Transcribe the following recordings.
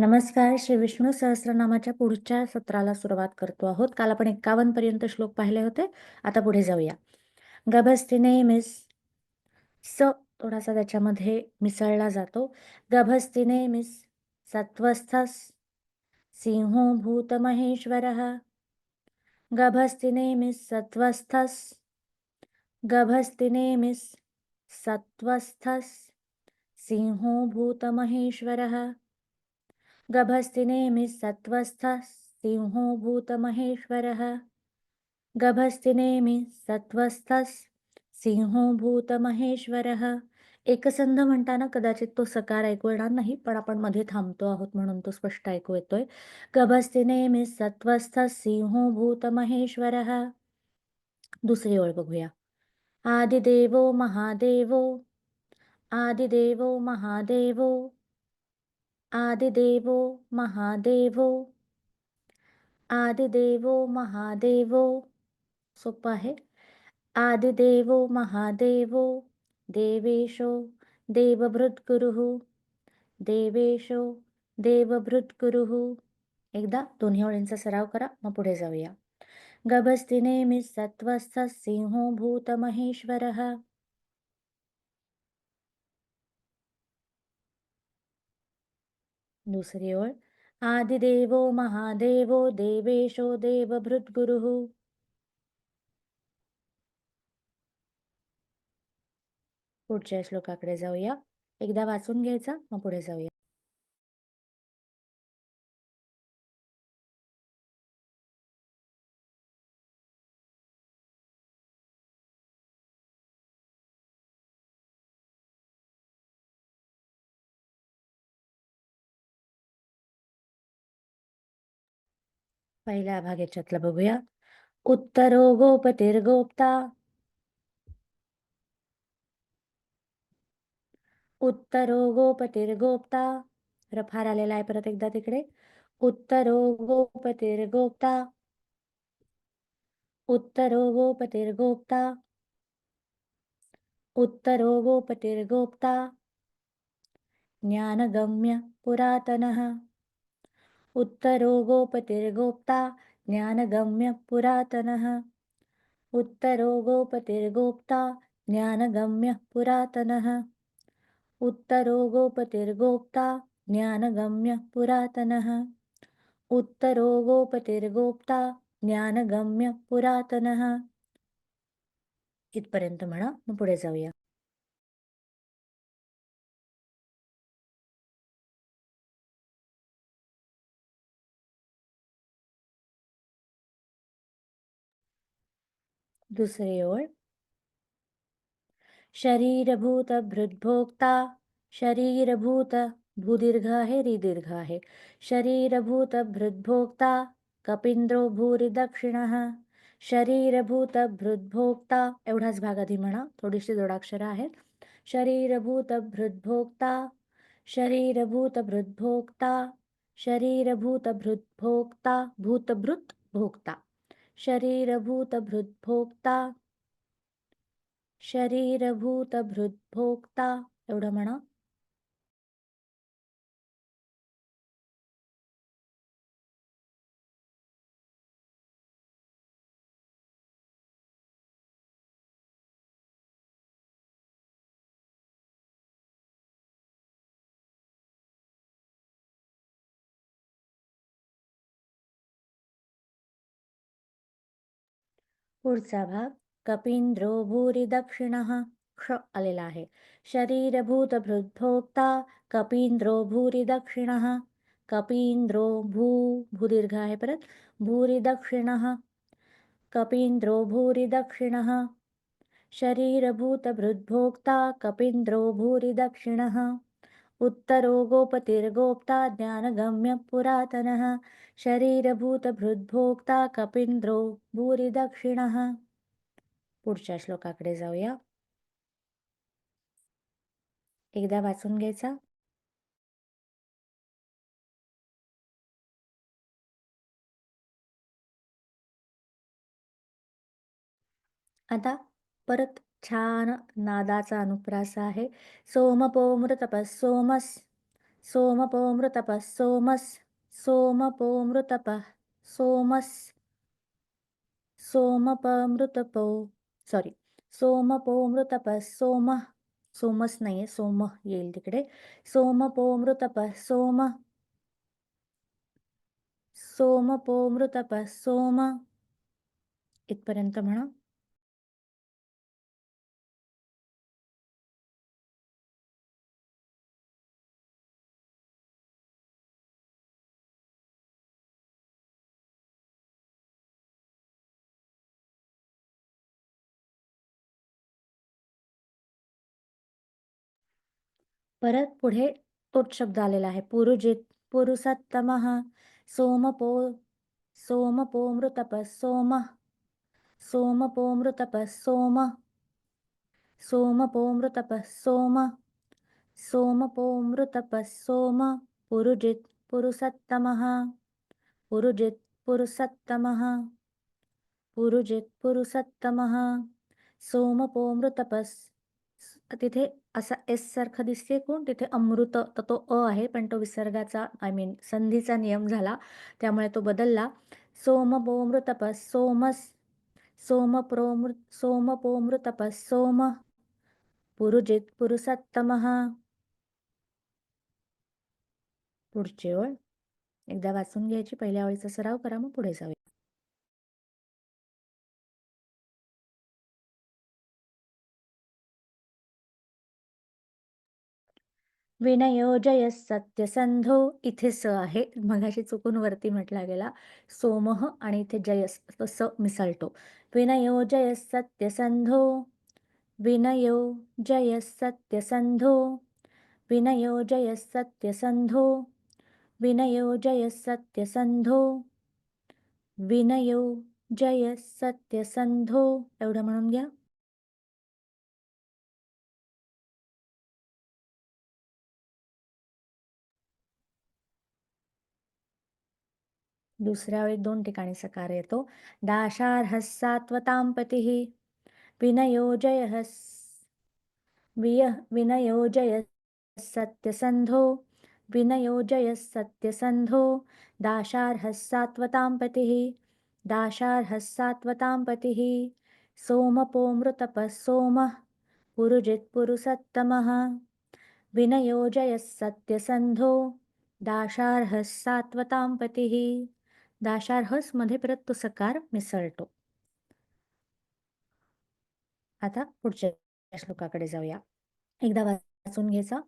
नमस्कार. श्री विष्णू सहस्रनामाच्या पुढच्या सत्राला सुरुवात करतो आहोत. काल आपण एकावन्न पर्यंत श्लोक पाहिले होते. आता पुढे जाऊया. गभस्ती नेहमीस स थोडासा त्याच्यामध्ये मिसळला जातो. गभस्ती नेहमीस सत्वस्थस सिंहो भूत महेश्वर. गभस्ती नेहमीस सत्वस्थस गभस्तिने नेहमीस सत्वस्थस सिंहो भूत महेश्वर. गभस्ति नेमिः सत्त्वस्थः सिंहो भूतमहेश्वरः। गभस्ति नेमि सत्त्वस्थः सिंहो भूतमहेश्वरः। एकसंध म्हणताना कदाचित तो सकार ऐकू येणार नाही पण आपण मध्ये थांबतो आहोत म्हणून तो स्पष्ट ऐकू येतोय. गभस्ति नेमि सत्वस्थ सिंहो भूतमहेश्वरः। दुसरी ओळ बघूया. आदिदेवो महादेवो आदिदेवो महादेवो आदिदेवो महादेवो। आदिदेवो महादेवो। सोपं आहे. आदिदेवो महादेवो। देवेशो देवभृद्गुरुः। देवेशो देवभृद्गुरुः। एकदा दोन्ही ओळींचा सराव करा मग पुढे जाऊया. गभस्तिनेमि सत्वस्थ सिंहो भूतमहेश्वरः। दुसरी ओळ आदिदेवो महादेवो देवेशो देवभृद्गुरुः। पुढच्या श्लोकाकडे जाऊया. एकदा वाचून घ्यायचा मग पुढे जाऊया. पहिल्या भाग याच्यातलं बघूया. उत्तरो गोपतिर्गोप्ता. उत्तरो गोपतिर्गोप्ता. रफार आलेला आहे परत एकदा तिकडे. उत्तरो गोपतिर्गोप्ता. उत्तरो गोपतिर्गोप्ता. उत्तरो गोपतिर्गोप्ता. ज्ञानगम्य पुरातनः. उत्तरो गोपतिर्गोप्ता ज्ञानगम्य पुरातनः। उत्तरो गोपतिर्गोप्ता ज्ञानगम्य पुरातनः। उत्तरो गोपतिर्गोप्ता ज्ञानगम्य पुरातनः। उत्तरो गोपतिर्गोप्ता ज्ञानगम्य पुरातनः। इथपर्यंत म्हणा मग पुढे जाऊया. दुसरी ओळ. शरीरभूत भृद्भोक्ता शरीरभूत भूदीर्घ आहे रिदीर्घ आहे. शरीरभूत भृद्भोक्ता कपिंद्रो भूरी दक्षिण. शरीरभूत भृद्भोक्ता एवढाच भाग आधी म्हणा थोडीशी जोडाक्षरं आहेत. शरीरभूत भृद्भोक्ता शरीरभूत भृद्भोक्ता शरीरभूत भृद्भोक्ता भूतभृत भोक्ता शरीरभूतभृद्भोक्ता. शरीरभूतभृद्भोक्ता. एवढं म्हणा. पुढचा भाग कपिंद्रो भूरी दक्षिण क्ष आलेला आहे. शरीरभूत भृद्भोक्ता कपिंद्रो भूरी दक्षिण कपिंद्रो भू भूदीर्घ आहे परत भूरी दक्षिण कपिंद्रो भूरी दक्षिण शरीरभूत भृद्भोक्ता कपिंद्रो भूरी दक्षिण उत्तरो गोपतिर्गोप्ता ज्ञानगम्य पुरातनः शरीरभूतभृद्भोक्ता कपिंद्रो भूरिदक्षिणः। पुढच्या श्लोकाकडे जाऊया. एकदा वाचून घ्यायचा. आता परत छान नादाचा अनुप्रास आहे. सोमपोमृतपस सोमस सोमपोमृतपः सोमस सोमपोमृतपः सोमस सोमपमृतपो सॉरी सोमपोमृतपः सोम सोमस नाही सोम येईल तिकडे. सोमपोमृतपः सोम सोमपोमृतपः सोम इथपर्यंत म्हणा. परत पुढे तोच शब्द आलेला आहे. पुरुजित पुरुषोत्तमः सोमपो सोमपोमृतप सोम सोमपोमृतप सोम सोमपोमृतप सोम सोमपोमृतप सोम पुरुजित पुरुषोत्तमः पुरुजित पुरुषोत्तमः पुरुजित पुरुषोत्तमः सोमपोमृतपस तिथे असा एस सारखं दिसते कोण? तिथे अमृत तर तो अ आहे पण तो विसर्गाचा आय मीन संधीचा नियम झाला. त्यामुळे तो बदलला. सोम सोमपोमृतपस सोमस सोम प्रोमृ सोम पुरुजित पुरुषोत्तम. पुढची ओळ. एकदा वाचून घ्यायची. पहिल्या ओळीचा सराव करा मग पुढे जाऊया. विनयो जय सत्यसंधो इथे स आहे. मगाशी चुकून वरती म्हटला गेला. सोमह आणि इथे जयस स मिसळतो. विनयो जय सत्यसंधो विनयो जय सत्यसंधो विनयो जय सत्यसंधो विनयो जय सत्यसंधो विनयो जय सत्यसंधो एवढं म्हणून घ्या. दुसऱ्या वेळी दोन ठिकाणी सकार येतो. दाशार्ह सात्वतांपती विनयोजय विय विनयोजय सत्यसंधो विनयोजय सत्यसंधो दाशार्ह सात्वतांपती दाशार्ह सात्वतांपती पतिः सोमपोमृतपः सोमः पुरुजित् पुरुषोत्तमः विनयोजय सत्यसंधो दाशार्ह सात्वतां पतिः। दाशार्हसमध्ये परत तो सकार मिसळतो. आता पुढच्या श्लोकाकडे जाऊया. एकदा वाचून घ्यायचा.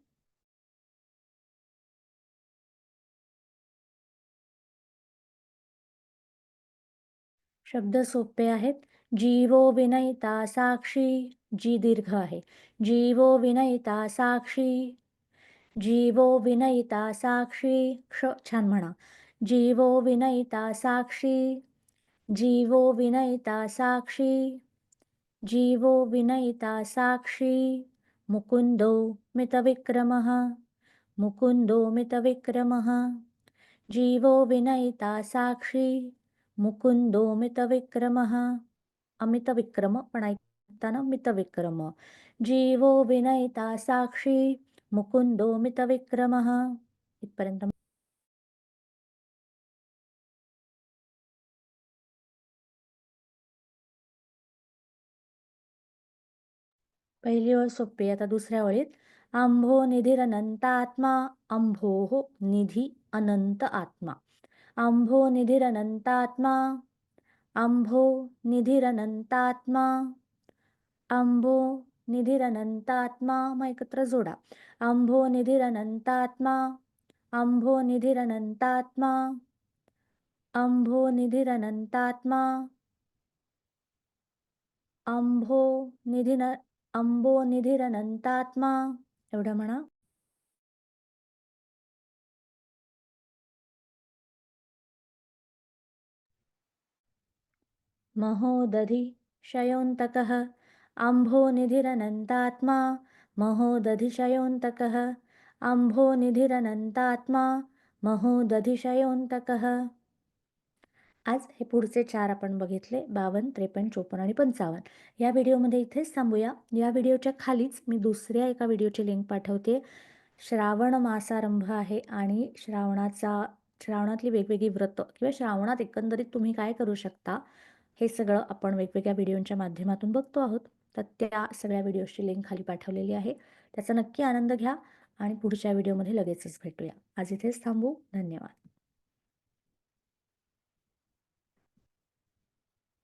शब्द सोपे आहेत. जीवो विनयिता साक्षी जी दीर्घ आहे. जीवो विनयिता साक्षी जीवो विनयिता साक्षी क्ष छान म्हणा. जीवो विनयिता साक्षी। जीवो विनयिता साक्षी। जीवो विनयिता साक्षी। मुकुन्दो मितविक्रमः। मुकुन्दो मितविक्रमः। जीवो विनयिता साक्षी। मुकुन्दो मितविक्रमः। अमितविक्रम पण ऐकताना मितविक्रम। जीवो विनयिता साक्षी। मुकुन्दो मितविक्रमः। इथपर्यंत पहिली ओळ सोपी आता दुसऱ्या ओळीत. आंभो अंभो अंभोः हो निधी अनंत आत्मा. आंभो निधिरनंतात्मा अंभो निधिरनंतात्मा अनंत आत्मा मग एकत्र जोडा. अंभो निधीर अनंत आत्मा अंभो निधीर अनंत आत्मा अंभो निधीर अनंत निधिरनंतात्मा अंभो निधीर म्हणा. महोदधि शयोन्तकः आम्भो निधिरनन्तात्मा महोदधिशयोन्तकः आम्भो निधिरनन्तात्मा महोदधिशयोन्तकः आज हे पुढचे चार आपण बघितले बावन्न त्रेपन्न चोपन्न आणि पंचावन्न. या व्हिडिओमध्ये इथेच थांबूया. या व्हिडिओच्या खालीच मी दुसऱ्या एका व्हिडिओची लिंक पाठवते. श्रावण मासारंभ आहे आणि श्रावणाचा श्रावणातली वेगवेगळी व्रतं किंवा श्रावणात एकंदरीत तुम्ही काय करू शकता हे सगळं आपण वेगवेगळ्या व्हिडिओंच्या माध्यमातून बघतो आहोत. तर त्या सगळ्या व्हिडिओची लिंक खाली पाठवलेली आहे. त्याचा नक्की आनंद घ्या आणि पुढच्या व्हिडिओमध्ये लगेचच भेटूया. आज इथेच थांबू. धन्यवाद.